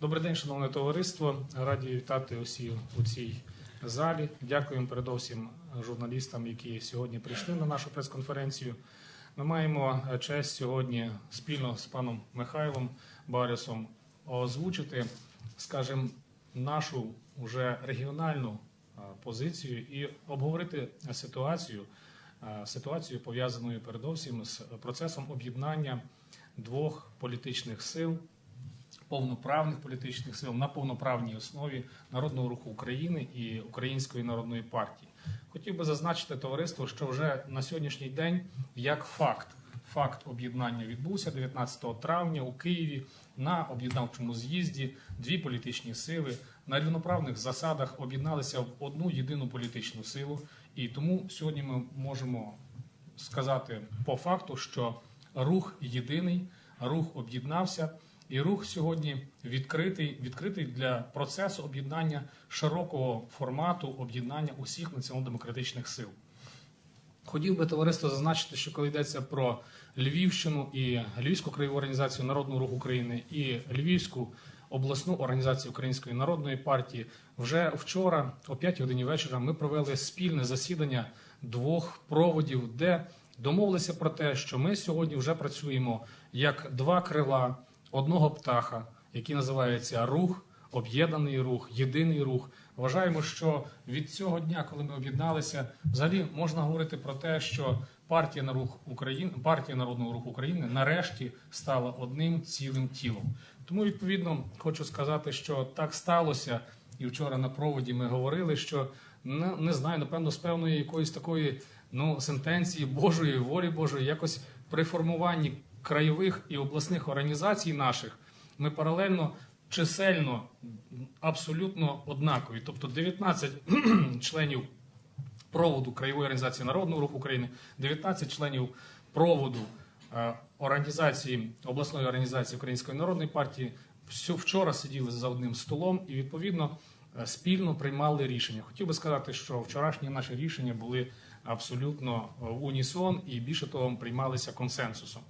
Добрий день, шановне товариство. Раді вітати усіх у цій залі. Дякуємо передовсім журналістам, які сьогодні прийшли на нашу прес-конференцію. Ми маємо честь сьогодні спільно з паном Михайлом Барісом озвучити, скажімо, нашу вже регіональну позицію і обговорити ситуацію, ситуацію пов'язаною передовсім з процесом об'єднання двох політичних сил повноправних політичних сил на повноправній основі Народного руху України і Української народної партії. Хотів би зазначити товариство, що вже на сьогоднішній день, як факт, факт об'єднання відбувся 19 травня у Києві на об'єднавчому з'їзді. Дві політичні сили на рівноправних засадах об'єдналися в одну єдину політичну силу, і тому сьогодні ми можемо сказати по факту, що рух єдиний, рух об'єднався, і рух сьогодні відкритий, відкритий для процесу об'єднання широкого формату об'єднання усіх націонал-демократичних сил. Хотів би товариство зазначити, що коли йдеться про Львівщину і Львівську краєву організацію Народного руху України і Львівську обласну організацію Української народної партії, вже вчора, о 5 годині вечора, ми провели спільне засідання двох проводів, де домовилися про те, що ми сьогодні вже працюємо як два крила одного птаха, який називається рух, об'єднаний рух, єдиний рух. Вважаємо, що від цього дня, коли ми об'єдналися, взагалі можна говорити про те, що партія на рух України, партія народного руху України нарешті стала одним цілим тілом. Тому відповідно хочу сказати, що так сталося. І вчора на проводі ми говорили, що не, не знаю, напевно, з певної якоїсь такої ну сентенції Божої волі Божої, якось при формуванні краєвих і обласних організацій наших ми паралельно чисельно абсолютно однакові, тобто 19 членів проводу краєвої організації Народного руху України, 19 членів проводу е, організації обласної організації Української народної партії. Всю вчора сиділи за одним столом і відповідно е, спільно приймали рішення. Хотів би сказати, що вчорашні наші рішення були абсолютно е, унісон і більше того приймалися консенсусом.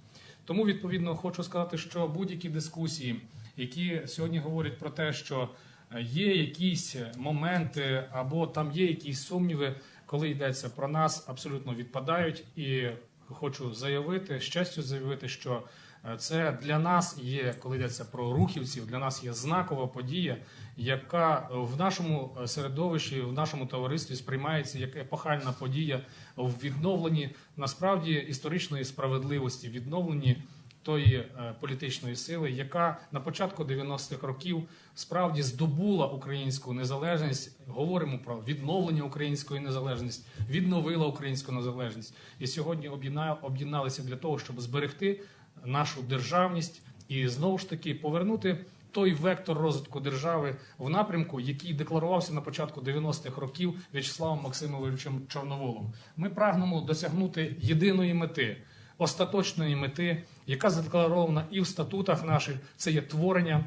Тому відповідно хочу сказати, що будь-які дискусії, які сьогодні говорять про те, що е, є якісь моменти або там є якісь сумніви, коли йдеться про нас, абсолютно відпадають. І хочу заявити, з честю заявити, що е, це для нас є, коли йдеться про рухівців, для нас є знакова подія, яка в нашому е, середовищі, в нашому товаристві сприймається як епохальна подія в відновленні насправді історичної справедливості, відновленні тої е, політичної сили, яка на початку 90-х років справді здобула українську незалежність. Говоримо про відновлення української незалежності, відновила українську незалежність, і сьогодні об'єдна- об'єдналися для того, щоб зберегти нашу державність і знову ж таки повернути. Той вектор розвитку держави в напрямку, який декларувався на початку 90-х років В'ячеславом Максимовичем Чорноволом. Ми прагнемо досягнути єдиної мети, остаточної мети, яка задекларована і в статутах наших. Це є творення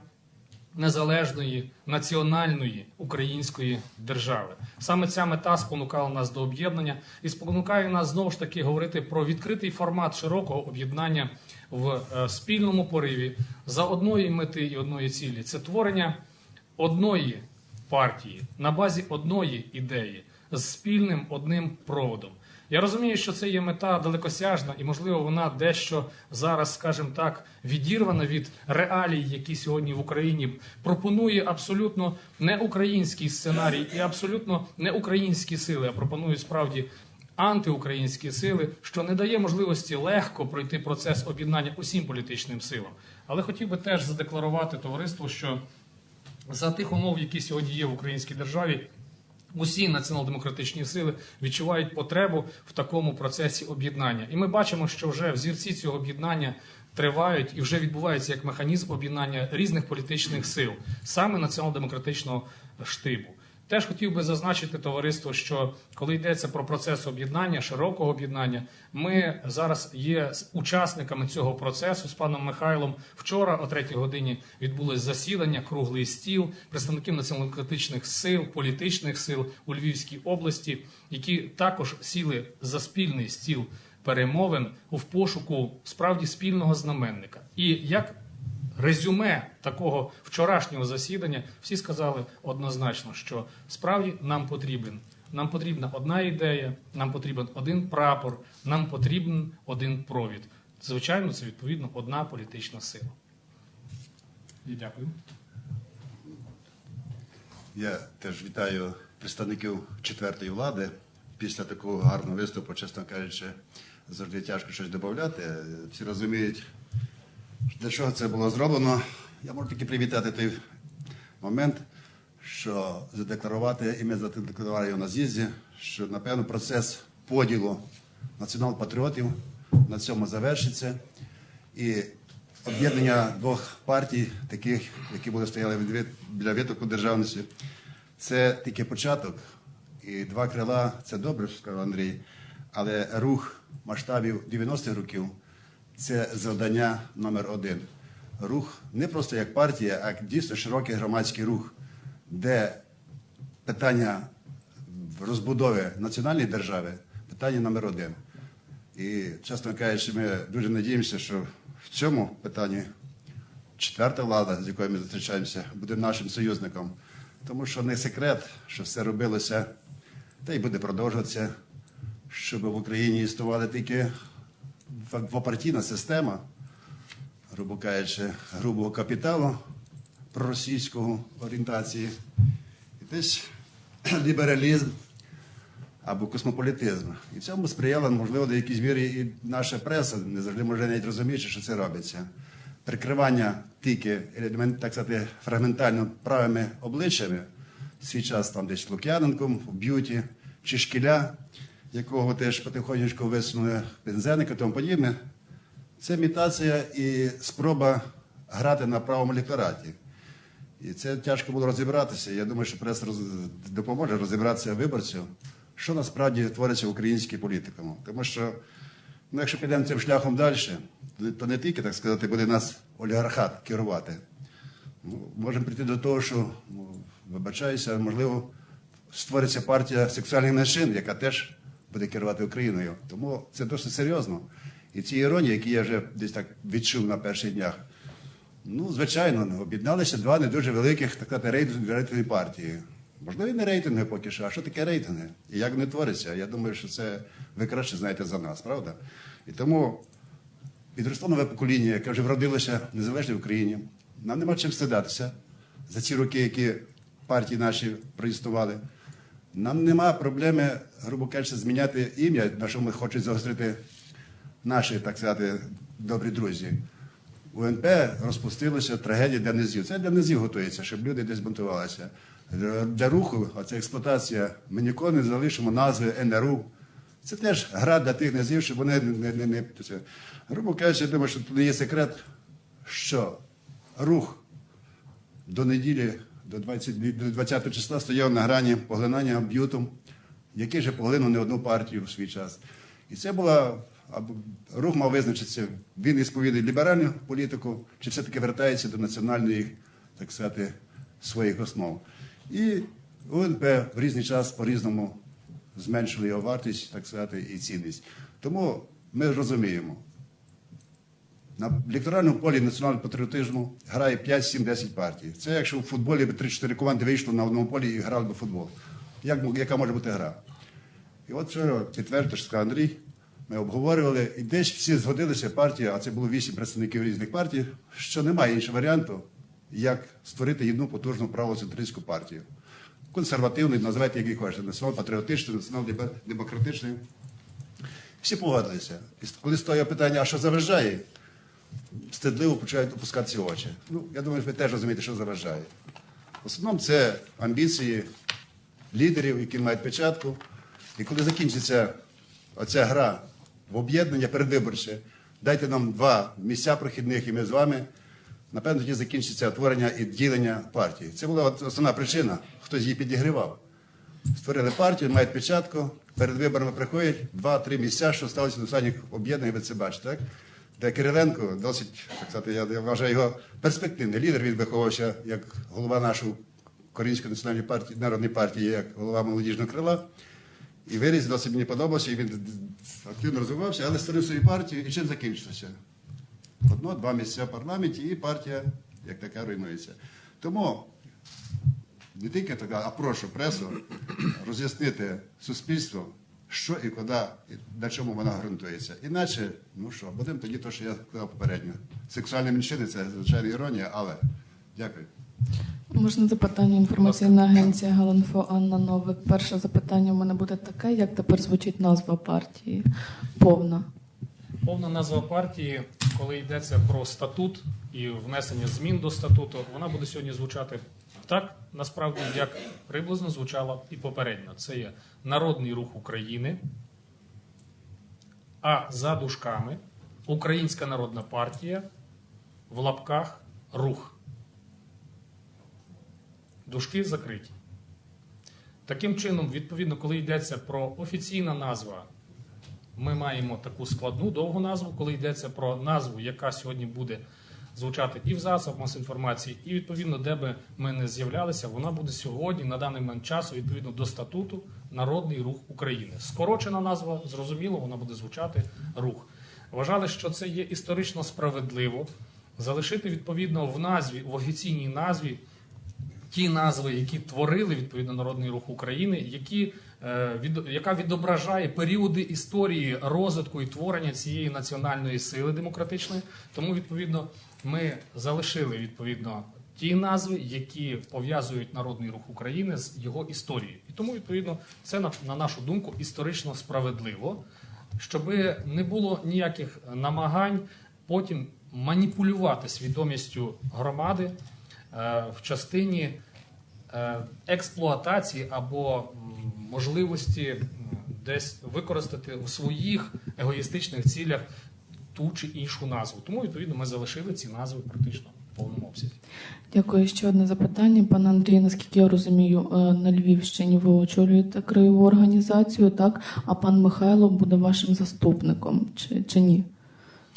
незалежної національної української держави. Саме ця мета спонукала нас до об'єднання і спонукає нас знову ж таки говорити про відкритий формат широкого об'єднання в е, спільному пориві за одної мети і одної цілі. Це творення одної партії на базі одної ідеї з спільним одним проводом. Я розумію, що це є мета далекосяжна, і можливо вона дещо зараз, скажімо так, відірвана від реалій, які сьогодні в Україні пропонує абсолютно не український сценарій і абсолютно не українські сили, а пропонує справді антиукраїнські сили, що не дає можливості легко пройти процес об'єднання усім політичним силам. Але хотів би теж задекларувати товариство, що за тих умов, які сьогодні є в українській державі, усі націонал-демократичні сили відчувають потребу в такому процесі об'єднання. І ми бачимо, що вже взірці цього об'єднання тривають і вже відбувається як механізм об'єднання різних політичних сил, саме націонал-демократичного штибу. Теж хотів би зазначити товариство, що коли йдеться про процес об'єднання, широкого об'єднання, ми зараз є учасниками цього процесу з паном Михайлом. Вчора о третій годині відбулось засідання, круглий стіл представників націонал-демократичних сил, політичних сил у Львівській області, які також сіли за спільний стіл перемовин у пошуку справді спільного знаменника. І як резюме такого вчорашнього засідання, всі сказали однозначно, що справді нам потрібен. Нам потрібна одна ідея, нам потрібен один прапор, нам потрібен один провід. Звичайно, це відповідно одна політична сила. І дякую. Я теж вітаю представників четвертої влади. Після такого гарного виступу, чесно кажучи, завжди тяжко щось додати. Всі розуміють, для чого це було зроблено. Я можу тільки привітати той момент, що задекларувати, і ми задекларували його на з'їзді, що, напевно, процес поділу націонал-патріотів на цьому завершиться. І об'єднання двох партій, таких, які були стояли біля витоку державності, це тільки початок. І два крила це добре, сказав Андрій. Але рух масштабів 90-х років це завдання номер один. Рух не просто як партія, а дійсно широкий громадський рух, де питання розбудови національної держави питання номер один. І, чесно кажучи, ми дуже надіємося, що в цьому питанні четверта влада, з якою ми зустрічаємося, буде нашим союзником. Тому що не секрет, що все робилося, та й буде продовжуватися, щоб в Україні існувала тільки двопартійна система, грубо кажучи, грубого капіталу проросійського орієнтації, і десь лібералізм або космополітизм. І цьому сприяла, можливо, до якійсь мірі і наша преса, не завжди може навіть розуміти, що це робиться. Прикривання тільки так сказати, фрагментально правими обличчями, свій час там десь Лук'яненком, в б'юті, чи шкіля, якого теж потихонечку висунули Пензеника і тому подібне. Це імітація і спроба грати на правому електораті. І це тяжко було розібратися. Я думаю, що преса роз... допоможе розібратися виборців, що насправді твориться в українській політикому. Тому що, ну, якщо підемо цим шляхом далі, то не тільки, так сказати, буде нас олігархат керувати. Ну, можемо прийти до того, що, ну, вибачаюся, можливо, створиться партія сексуальних меншин, яка теж буде керувати Україною. Тому це досить серйозно. І ці іронії, які я вже десь так відчув на перших днях, Ну, звичайно, об'єдналися два не дуже великих так сказати, рейтинг- рейтингові партії. Можливо, і не рейтинги поки що. А що таке рейтинги? І як вони творяться? Я думаю, що це ви краще знаєте за нас, правда? І тому підросло нове покоління, яке вже вродилося в незалежній Україні. Нам нема чим стидатися за ці роки, які партії наші проіснували. Нам нема проблеми, грубо кажучи, зміняти ім'я, на що ми хочуть загострити наші, так сказати, добрі друзі. УНП розпустилося трагедія для низів. Це для низів готується, щоб люди десь бунтувалися. Для- руху, це експлуатація, ми ніколи не залишимо назви НРУ. Це теж гра для тих низів, щоб вони не, не, не це. Грубо кажучи, я думаю, що тут є секрет, що рух до неділі, до 20, до 20 числа стояв на грані поглинання б'ютом, який же поглинув не одну партію в свій час. І це була рух мав визначитися, він ісповідує ліберальну політику, чи все-таки вертається до національної, так сказати, своїх основ. І УНП в різний час по-різному зменшили його вартість, так сказати, і цінність. Тому ми розуміємо, на електоральному полі національного патріотизму грає 5, 7, 10 партій. Це якщо в футболі би 3-4 команди вийшло на одному полі і грали в футбол. Як, яка може бути гра? І от вчора підтвердив, що Андрій, ми обговорювали, і десь всі згодилися партія, а це було вісім представників різних партій, що немає іншого варіанту, як створити одну потужну правоцентристську партію. Консервативний, називайте як і хочете, націонал-патріотичний, націонал-демократичний. Всі погодилися. І коли стоїть питання, а що заважає, стидливо починають опускатися очі. Ну, я думаю, що ви теж розумієте, що заважає. В основному це амбіції лідерів, які мають печатку. І коли закінчиться оця гра в об'єднання передвиборче, дайте нам два місця прохідних, і ми з вами. Напевно, тоді закінчиться утворення і ділення партії. Це була основна причина, хтось її підігрівав. Створили партію, мають печатку, перед виборами приходять два-три місця, що сталося до останніх об'єднань, ви це бачите, так? Де Кириленко досить, так сказати, я, вважаю його перспективний лідер. Він виховувався як голова нашої Української національної партії, народної партії, як голова молодіжного крила. І виріс досить мені подобався, і він активно розвивався, але створив свою партію. І чим закінчилося? одно-два місця в парламенті, і партія як така руйнується. Тому не тільки така, а прошу пресу роз'яснити суспільству, що і куди, і на чому вона ґрунтується. Іначе, ну що, будемо тоді те, що я сказав попередньо. Сексуальні меншини це звичайна іронія, але дякую. Можна запитання інформаційна агенція Галанфо Анна Новик. Перше запитання в мене буде таке, як тепер звучить назва партії? Повна. Повна назва партії, коли йдеться про статут і внесення змін до статуту, вона буде сьогодні звучати так, насправді, як приблизно звучала і попередньо. Це є Народний рух України, а за дужками Українська Народна партія в лапках рух. Дужки закриті. Таким чином, відповідно, коли йдеться про офіційна назва ми маємо таку складну довгу назву, коли йдеться про назву, яка сьогодні буде звучати і в засобах масової інформації, і відповідно, де би ми не з'являлися, вона буде сьогодні на даний момент часу відповідно до статуту Народний рух України. Скорочена назва, зрозуміло, вона буде звучати рух. Вважали, що це є історично справедливо залишити відповідно в назві, в офіційній назві ті назви, які творили відповідно Народний рух України, які, яка відображає періоди історії розвитку і творення цієї національної сили демократичної. Тому відповідно ми залишили відповідно ті назви, які пов'язують Народний рух України з його історією. І тому відповідно це на, на нашу думку історично справедливо, щоб не було ніяких намагань потім маніпулювати свідомістю громади е, в частині е, експлуатації або можливості десь використати у своїх егоїстичних цілях ту чи іншу назву. Тому відповідно ми залишили ці назви практично в повному обсязі. Дякую. Ще одне запитання. Пане Андрій, наскільки я розумію, е, на Львівщині ви очолюєте краєву організацію, так? А пан Михайло буде вашим заступником, чи, чи ні?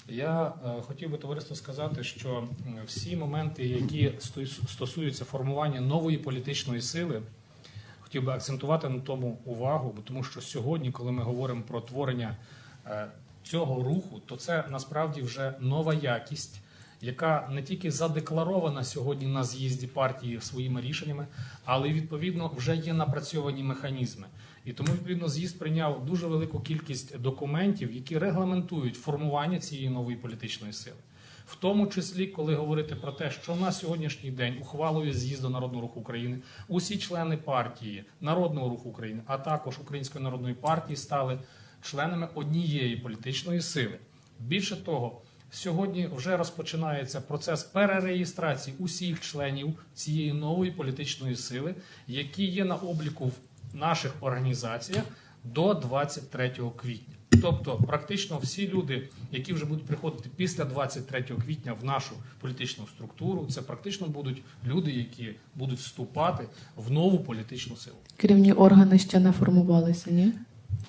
Я е, хотів би товариство сказати, що всі моменти, які стос- стосуються формування нової політичної сили, хотів би акцентувати на тому увагу, тому що сьогодні, коли ми говоримо про творення е, цього руху, то це насправді вже нова якість, яка не тільки задекларована сьогодні на з'їзді партії своїми рішеннями, але відповідно вже є напрацьовані механізми. І тому відповідно з'їзд прийняв дуже велику кількість документів, які регламентують формування цієї нової політичної сили. В тому числі, коли говорити про те, що на сьогоднішній день ухвалою з'їзду Народного руху України усі члени партії Народного руху України, а також Української народної партії стали членами однієї політичної сили. Більше того, сьогодні вже розпочинається процес перереєстрації усіх членів цієї нової політичної сили, які є на обліку в наших організаціях до 23 квітня. Тобто, практично всі люди, які вже будуть приходити після 23 квітня в нашу політичну структуру, це практично будуть люди, які будуть вступати в нову політичну силу. Керівні органи ще не формувалися, ні?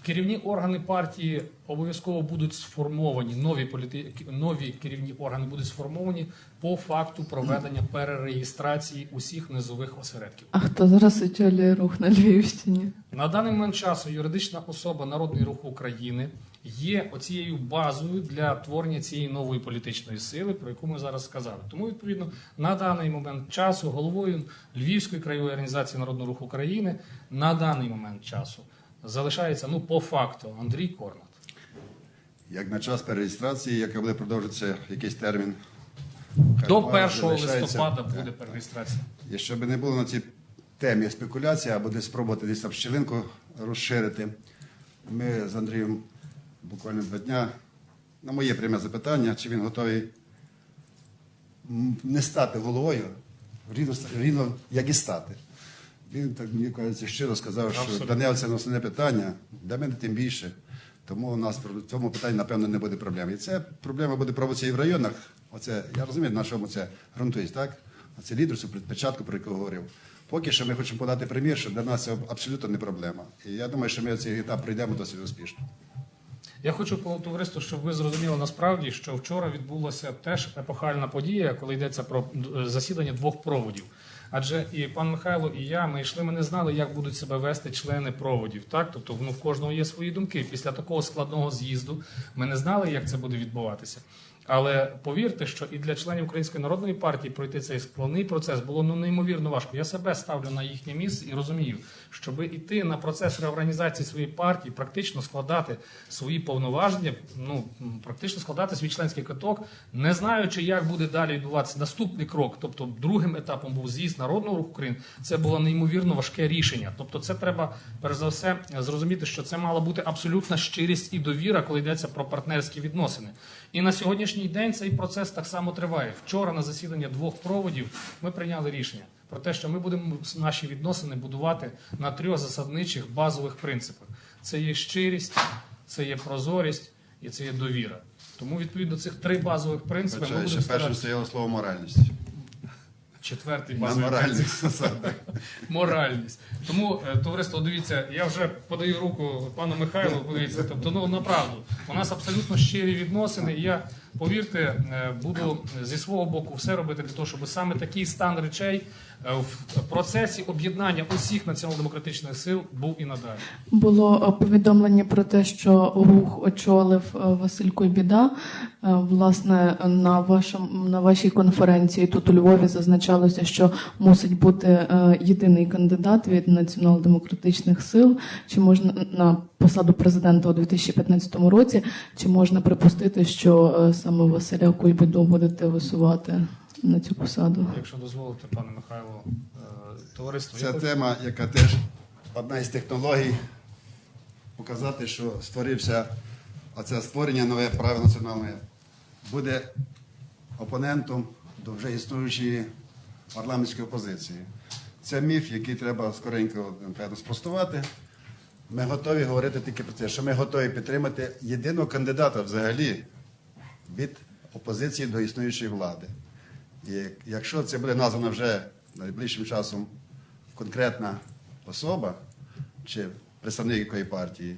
Керівні органи партії обов'язково будуть сформовані. Нові політи... нові керівні органи будуть сформовані по факту проведення перереєстрації усіх низових осередків. А хто зараз очолює рух на Львівщині? На даний момент часу юридична особа Народний рух України є оцією базою для творення цієї нової політичної сили, про яку ми зараз сказали. Тому відповідно на даний момент часу головою Львівської краєвої організації Народного руху України на даний момент часу залишається ну по факту Андрій Корнат. Як на час перереєстрації, яка буде продовжитися якийсь термін. До 1 листопада буде перереєстрація. І щоб не було на цій темі спекуляції або десь спробувати десь там щілинку розширити, ми з Андрієм буквально два дня на моє пряме запитання, чи він готовий не стати головою, рівно, рівно як і стати. Він так мені кажеться щиро сказав, що Абсолютно. для це основне питання, для мене тим більше. Тому у нас в цьому питанні, напевно, не буде проблем. І це проблема буде пробуватися і в районах. Оце, я розумію, на чому це ґрунтується, так? Оце лідерство, початку, про яке говорив. Поки що ми хочемо подати примір, що для нас це абсолютно не проблема. І я думаю, що ми цей етап пройдемо досить успішно. Я хочу по товариству, щоб ви зрозуміли насправді, що вчора відбулася теж епохальна подія, коли йдеться про е, засідання двох проводів. Адже і пан Михайло, і я ми йшли, ми не знали, як будуть себе вести члени проводів. Так, тобто ну, в кожного є свої думки. Після такого складного з'їзду ми не знали, як це буде відбуватися. Але повірте, що і для членів Української народної партії пройти цей складний процес було ну неймовірно важко. Я себе ставлю на їхнє місце і розумію, щоб іти на процес реорганізації своєї партії, практично складати свої повноваження, ну практично складати свій членський каток, не знаючи, як буде далі відбуватися наступний крок. Тобто, другим етапом був з'їзд народного руху України. Це було неймовірно важке рішення. Тобто, це треба перш за все зрозуміти, що це мала бути абсолютна щирість і довіра, коли йдеться про партнерські відносини. І на сьогоднішній день цей процес так само триває. Вчора на засідання двох проводів ми прийняли рішення про те, що ми будемо наші відносини будувати на трьох засадничих базових принципах: це є щирість, це є прозорість і це є довіра. Тому відповідно цих три базових принципи ми будемо ще першим стояло слово моральність. Четвертий базовий принцип. моральність. Тому, е, товариство, дивіться, я вже подаю руку пану Михайлу. Подивіться, тобто, ну направду, у нас абсолютно щирі відносини. І я повірте, е, буду зі свого боку все робити для того, щоб саме такий стан речей е, в процесі об'єднання усіх націонал-демократичних сил був і надалі. Було повідомлення про те, що рух очолив Василь Куйбіда. Е, Власне, на вашому на вашій конференції тут у Львові зазначалося, що мусить бути е, єдиний кандидат від націонал-демократичних сил. Чи можна на посаду президента у 2015 році? Чи можна припустити, що е, саме Василя Куйбіду будете висувати на цю посаду? Якщо дозволите, пане Михайло, е, товариство. Ця тема, яка теж одна із технологій, показати, що створився оце створення нове право національне, буде опонентом до вже існуючої парламентської опозиції. Це міф, який треба скоренько напевно, спростувати. Ми готові говорити тільки про те, що ми готові підтримати єдиного кандидата взагалі від опозиції до існуючої влади. І якщо це буде названа вже найближчим часом конкретна особа чи представник якої партії,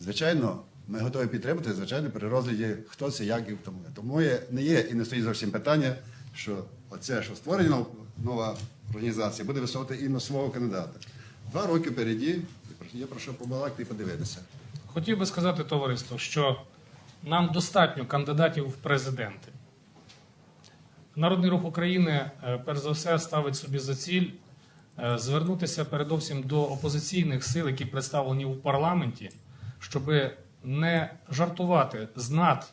звичайно, ми готові підтримати, звичайно, при розгляді хто це, як і тому. Тому не є і не стоїть зовсім питання, що оце, що створення нов- нова організація, буде висувати іменно свого кандидата. Два роки впереді, є про що побалакати і подивитися. Хотів би сказати товариство, що нам достатньо кандидатів в президенти. Народний рух України, е, перш за все, ставить собі за ціль е, звернутися передовсім до опозиційних сил, які представлені у парламенті, щоб не жартувати з над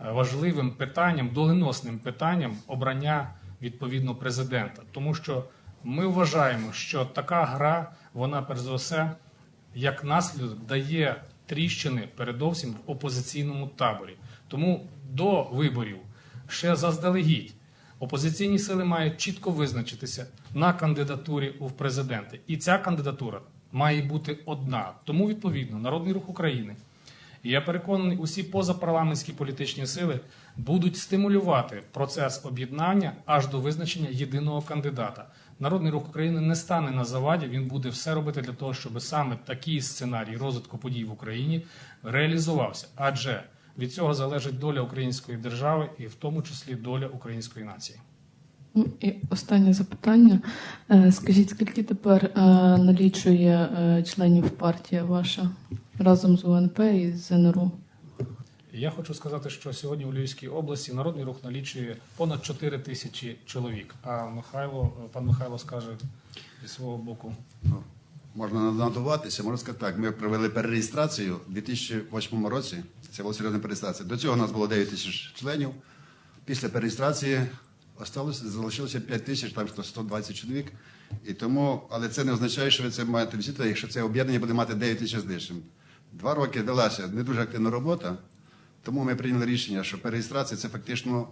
е, питанням, доленосним питанням обрання відповідно президента. Тому що ми вважаємо, що така гра, вона перш за все, як наслідок дає тріщини передовсім в опозиційному таборі. Тому до виборів ще заздалегідь опозиційні сили мають чітко визначитися на кандидатурі у президенти. І ця кандидатура має бути одна. Тому, відповідно, Народний рух України. І я переконаний, усі позапарламентські політичні сили будуть стимулювати процес об'єднання аж до визначення єдиного кандидата. Народний рух України не стане на заваді. Він буде все робити для того, щоб саме такий сценарій розвитку подій в Україні реалізувався. Адже від цього залежить доля української держави і в тому числі доля української нації. Ну, І останнє запитання. Е, Скажіть, скільки тепер е, налічує е, членів партія ваша разом з УНП і з ЗНРУ? Я хочу сказати, що сьогодні у Львівській області народний рух налічує понад 4 тисячі чоловік. А Михайло, пан Михайло скаже зі свого боку. Ну, можна надуватися, можна сказати так. Ми провели перереєстрацію у 2008 році. Це була серйозна перереєстрація. До цього у нас було 9 тисяч членів. Після перереєстрації осталося, залишилося 5 тисяч, там 120 чоловік. І тому, але це не означає, що ви це маєте візити, якщо це об'єднання буде мати 9 тисяч лишнім. Два роки велася не дуже активна робота, тому ми прийняли рішення, що перереєстрація це фактично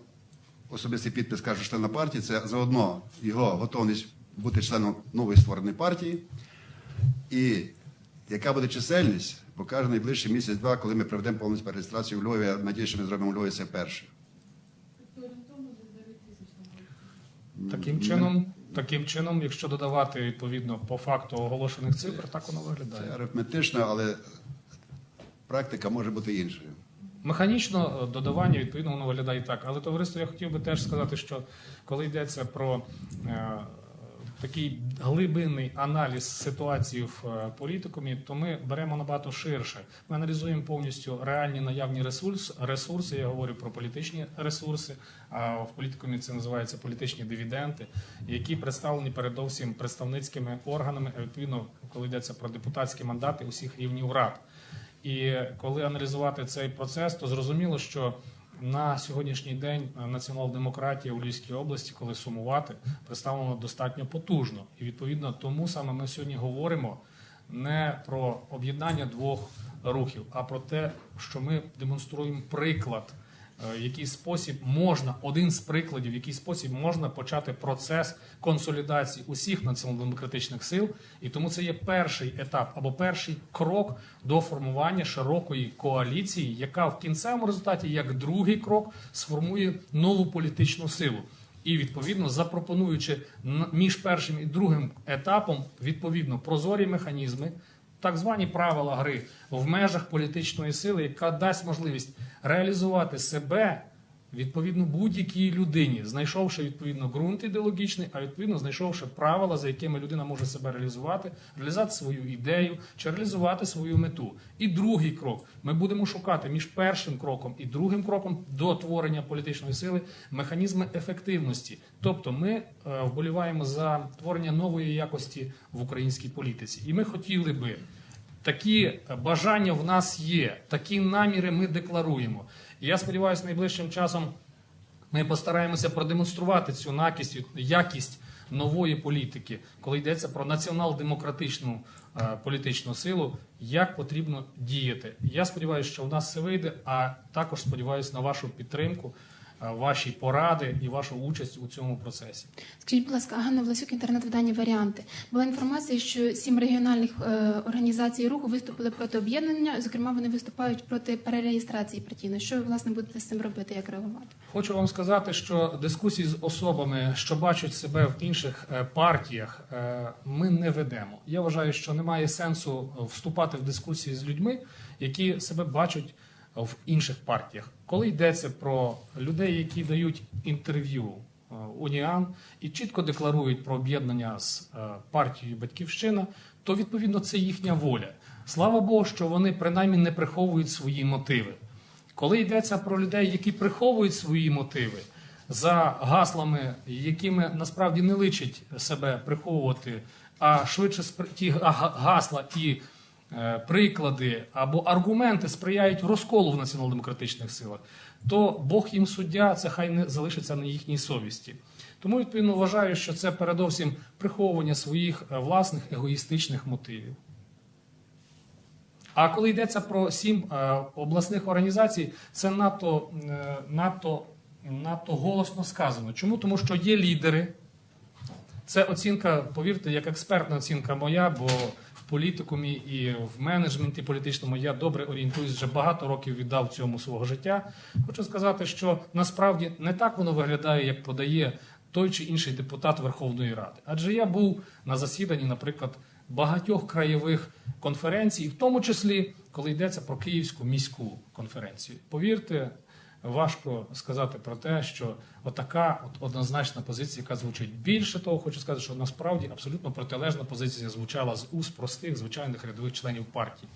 особистий підпис каже члена партії, це заодно його готовність бути членом нової створеної партії. І яка буде чисельність, покаже найближчий місяць-два, коли ми проведемо повністю перереєстрацію у Львові. Я надію, що ми зробимо у Львові це перше. Таким чином, таким чином, якщо додавати відповідно по факту оголошених цифр, так воно виглядає. Це арифметично, але практика може бути іншою. Механічно е, додавання відповідно воно виглядає так. Але товариство, я хотів би теж сказати, що коли йдеться про е, такий глибинний аналіз ситуації в е, політикумі, то ми беремо набагато ширше. Ми аналізуємо повністю реальні наявні ресурс, ресурси. Я говорю про політичні ресурси, а в політикумі це називається політичні дивіденди, які представлені передовсім представницькими органами, відповідно, коли йдеться про депутатські мандати усіх рівнів рад. І коли аналізувати цей процес, то зрозуміло, що на сьогоднішній день е, націонал-демократія у Львівській області, коли сумувати, представлена достатньо потужно. І відповідно тому саме ми сьогодні говоримо не про об'єднання двох рухів, а про те, що ми демонструємо приклад, в який спосіб можна, один з прикладів, в який спосіб можна почати процес консолідації усіх націонал-демократичних сил. І тому це є перший етап або перший крок до формування широкої коаліції, яка в кінцевому результаті, як другий крок, сформує нову політичну силу. І відповідно запропонуючи між першим і другим етапом відповідно прозорі механізми, так звані правила гри в межах політичної сили, яка дасть можливість реалізувати себе відповідно будь-якій людині, знайшовши відповідно ґрунт ідеологічний, а відповідно знайшовши правила, за якими людина може себе реалізувати, реалізувати свою ідею чи реалізувати свою мету. І другий крок ми будемо шукати між першим кроком і другим кроком до творення політичної сили механізми ефективності. Тобто, ми е, вболіваємо за творення нової якості в українській політиці, і ми хотіли би. Такі бажання в нас є, такі наміри ми декларуємо. Я сподіваюся, найближчим часом ми постараємося продемонструвати цю накість, якість нової політики, коли йдеться про націонал-демократичну е, політичну силу, як потрібно діяти. Я сподіваюся, що в нас все вийде, а також сподіваюся на вашу підтримку, ваші поради і вашу участь у цьому процесі. Скажіть, будь ласка, Ганна Власюк, інтернет-видання варіанти. Була інформація, що сім регіональних е, організацій руху виступили проти об'єднання. Зокрема, вони виступають проти перереєстрації партійної. Що ви власне будете з цим робити? Як реагувати? Хочу вам сказати, що дискусії з особами, що бачать себе в інших е, партіях, е, ми не ведемо. Я вважаю, що немає сенсу вступати в дискусії з людьми, які себе бачать в інших партіях. Коли йдеться про людей, які дають інтерв'ю е, Уніан і чітко декларують про об'єднання з е, партією Батьківщина, то відповідно це їхня воля. Слава Богу, що вони принаймні не приховують свої мотиви. Коли йдеться про людей, які приховують свої мотиви за гаслами, якими насправді не личить себе приховувати, а швидше ті га- га- гасла, е, приклади або аргументи сприяють розколу в націонал-демократичних силах, то Бог їм суддя, це хай не залишиться на їхній совісті. Тому відповідно вважаю, що це передовсім приховування своїх е, власних егоїстичних мотивів. А коли йдеться про сім е, обласних організацій, це надто, е, надто, надто голосно сказано. Чому? Тому що є лідери. Це оцінка, повірте, як експертна оцінка моя, бо політикумі і в менеджменті політичному я добре орієнтуюсь, вже багато років віддав цьому свого життя. Хочу сказати, що насправді не так воно виглядає, як подає той чи інший депутат Верховної Ради. Адже я був на засіданні, наприклад, багатьох краєвих конференцій, в тому числі, коли йдеться про Київську міську конференцію. Повірте, важко сказати про те, що отака от однозначна позиція, яка звучить. Більше того, хочу сказати, що насправді абсолютно протилежна позиція звучала з уст простих звичайних рядових членів партії.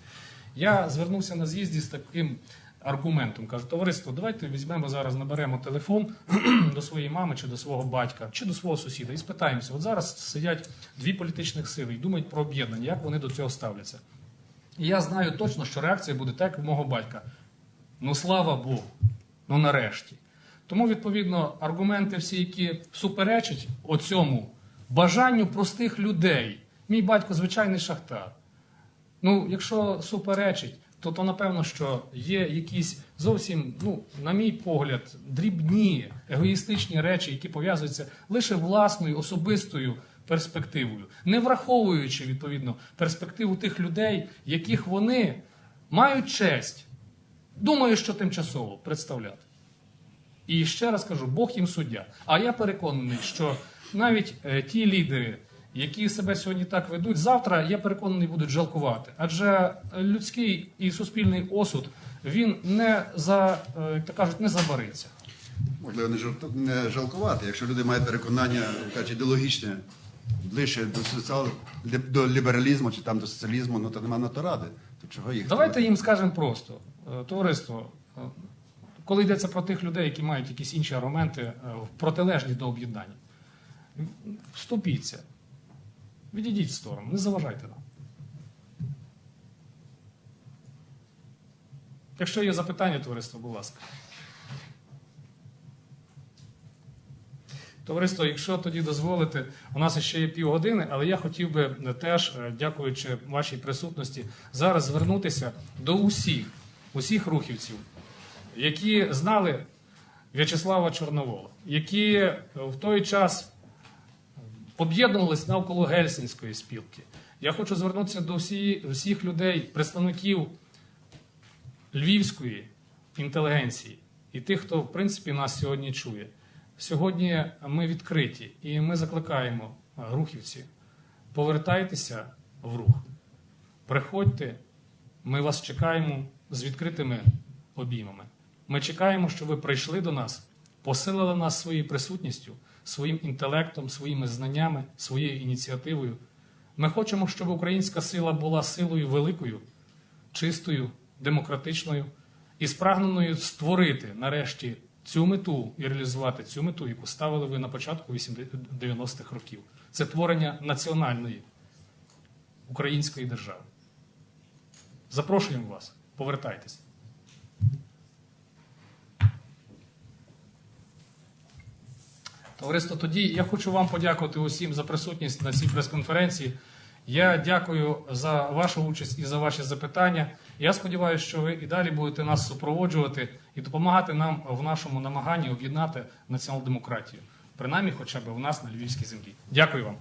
Я звернувся на з'їзді з таким аргументом. Кажу, товариство, давайте візьмемо зараз, наберемо телефон до своєї мами чи до свого батька, чи до свого сусіда і спитаємося. От зараз сидять дві політичних сили і думають про об'єднання, як вони до цього ставляться. І я знаю точно, що реакція буде так, як у мого батька. Ну слава Богу, ну нарешті. Тому, відповідно, аргументи всі, які суперечать оцьому бажанню простих людей. Мій батько звичайний шахтар. Ну, якщо суперечить, то, то напевно, що є якісь зовсім, ну, на мій погляд, дрібні егоїстичні речі, які пов'язуються лише власною особистою перспективою, не враховуючи відповідно перспективу тих людей, яких вони мають честь, думаю, що тимчасово представляти. І ще раз кажу, Бог їм суддя. А я переконаний, що навіть е, ті лідери, які себе сьогодні так ведуть, завтра я переконаний будуть жалкувати. Адже людський і суспільний осуд він не за е, як то кажуть, не забариться. Можливо, не, жал- не жалкувати, якщо люди мають переконання, кажуть, ідеологічне, ближче до соціал... до лібералізму чи там до соціалізму, ну то нема на то ради. То чого їх? Давайте їм скажемо просто, е, товариство, е, коли йдеться про тих людей, які мають якісь інші аргументи е, протилежні до об'єднання, вступіться, відійдіть в сторону, не заважайте нам. Якщо є запитання, товариство, будь ласка. Товариство, якщо тоді дозволите, у нас ще є півгодини, але я хотів би теж, е, дякуючи вашій присутності, зараз звернутися до усіх, усіх рухівців, які знали В'ячеслава Чорновола, які е, в той час об'єднувалися навколо Гельсінської спілки. Я хочу звернутися до всі, всіх людей, представників львівської інтелігенції і тих, хто в принципі нас сьогодні чує. Сьогодні ми відкриті і ми закликаємо е, рухівці, повертайтеся в рух. Приходьте, ми вас чекаємо з відкритими обіймами. Ми чекаємо, що ви прийшли до нас, посилили нас своєю присутністю, своїм інтелектом, своїми знаннями, своєю ініціативою. Ми хочемо, щоб українська сила була силою великою, чистою, демократичною і спрагненою створити нарешті цю мету і реалізувати цю мету, яку ставили ви на початку 90-х років. Це творення національної української держави. Запрошуємо вас, повертайтеся. Товариство, тоді я хочу вам подякувати усім за присутність на цій прес-конференції. Я дякую за вашу участь і за ваші запитання. Я сподіваюся, що ви і далі будете нас супроводжувати і допомагати нам в нашому намаганні об'єднати націонал-демократію, принаймні, хоча б у нас на львівській землі. Дякую вам.